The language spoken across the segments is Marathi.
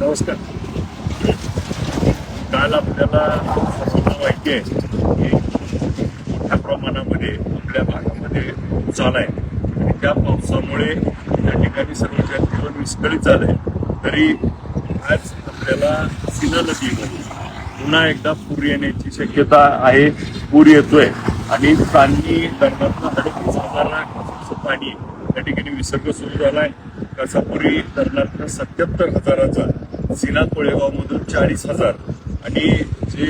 नमस्कार. काल आपल्याला माहिती आहे की मोठ्या प्रमाणामध्ये आपल्या भागामध्ये पाऊस आहे. आणि त्या पावसामुळे त्या ठिकाणी सर्व जनजीवन विस्कळीत झालं आहे तरी आज आपल्याला सिना नदीमध्ये पुन्हा एकदा पूर येण्याची शक्यता आहे. पूर येतोय. आणि पाणी धरणातलं साडेतीस हजाराचं पाणी त्या ठिकाणी विसर्ग सुरू झाला आहे. कसापुरी धरणातनं सत्याहत्तर हजाराचा सीना कोळेगावमधून चाळीस हजार आणि जे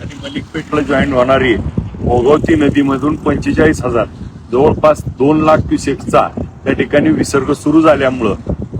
आणि मलिकपेठला जॉईन होणारी भोगावती नदीमधून पंचेचाळीस हजार जवळपास दोन लाख क्युसेकचा त्या ठिकाणी विसर्ग सुरू झाल्यामुळं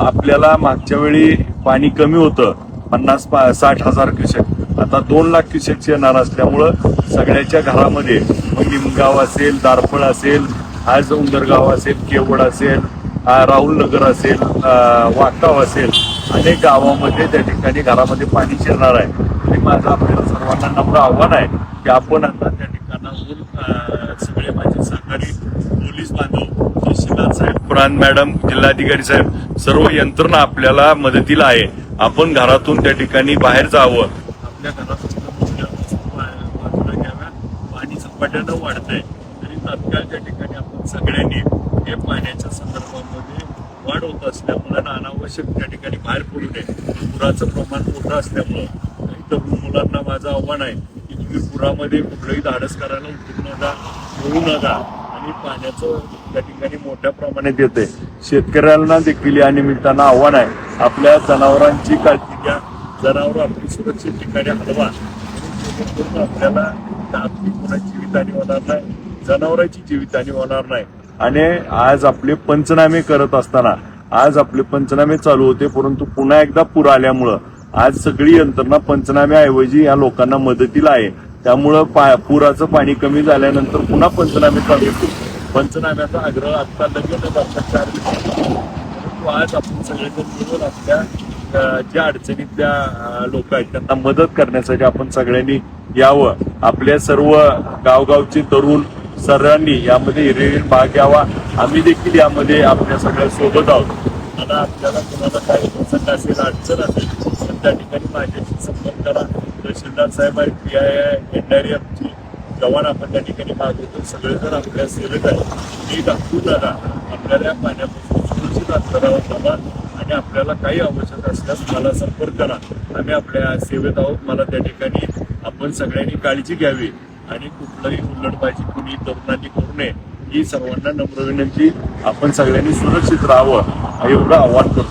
आपल्याला मागच्या वेळी पाणी कमी होतं पन्नास पा- साठ हजार क्युसेक. आता दोन लाख क्युसेक्स येणार असल्यामुळं सगळ्याच्या घरामध्ये मग निमगाव असेल दारफळ असेल आज उंदरगाव असेल केवड असेल राहुल नगर असेल आ, वाटाव असेल अनेक गावामध्ये त्या ठिकाणी घरामध्ये पाणी शिरणार आहे. आणि माझं आपल्याला सर्वांना नम्र आव्हान आहे की आपण आता त्या ठिकाणाहून सगळे माझे सरकारी पोलीस बांधव तहसीलदार साहेब पुराण मॅडम जिल्हाधिकारी साहेब सर्व यंत्रणा आपल्याला मदतीला आहे. आपण घरातून त्या ठिकाणी बाहेर जावं. आपल्या घरात घ्याव्या पाणी झपाट्यानं वाढतंय. तात्काळच्या त्या ठिकाणी आपण सगळ्यांनी हे पाण्याच्या संदर्भामध्ये वाढ होत असल्यामुळे अनावश्यक त्या ठिकाणी बाहेर पडू नये. पुराचं प्रमाण मोठं असल्यामुळं. काही तरुण मुलांना माझं आव्हान आहे की तुम्ही पुरामध्ये कुठलंही धाडस करायला उतरू नका होऊ नका आणि पाण्याचं त्या ठिकाणी मोठ्या प्रमाणात येते शेतकऱ्यांना देखील या निमित्तानं आव्हान आहे. आपल्या जनावरांची काळजी घ्या. जनावर आपली सुरक्षित ठिकाणी हलवा. आपल्याला आपली कोणाची जीवितहानी होणार नाही जनावरांची जीवितहानी होणार नाही. आणि आज आपले पंचनामे करत असताना आज आपले पंचनामे चालू होते परंतु पुन्हा एकदा पूर आल्यामुळं आज सगळी यंत्रणा पंचनाम्याऐवजी या लोकांना मदतीला आहे. त्यामुळं पा पुराचं पाणी कमी झाल्यानंतर पुन्हा पंचनामे चालू होते पंचनाम्याचा आग्रह आता लगेच लक्षात परंतु आज आपण सगळेजण मिळून आपल्या ज्या अडचणीतल्या लोक आहेत त्यांना मदत करण्यासाठी आपण सगळ्यांनी यावं. आपल्या सर्व गावगावचे तरुण सर्वांनी यामध्ये हिरेरीर भाग घ्यावा. आम्ही देखील यामध्ये आपल्या सगळ्या सोबत आहोत. आता आपल्याला कोणाला काही प्रसंग असेल अडचण असेल तर त्या ठिकाणी माझ्याशी संपर्क करा. तहसीलदार साहेब आहेत पी आय आय एन डायरी एफची जवान आपण त्या ठिकाणी भाग घेतो. सगळेजण आपल्या सेवेत आहे मी दाखवू नका आपल्याला या पाण्यापासून सुरक्षित अंतरावर थांबा आणि आपल्याला काही आवश्यक असल्यास मला संपर्क करा. आम्ही आपल्या सेवेत आहोत. मला त्या ठिकाणी आपण सगळ्यांनी काळजी घ्यावी. आणि कुठलंही उल्लडबाजी कुणी तरुणांनी करू नये ही सर्वांना नम्र विनंती. आपण सगळ्यांनी सुरक्षित राहावं एवढं आव्हान करतो.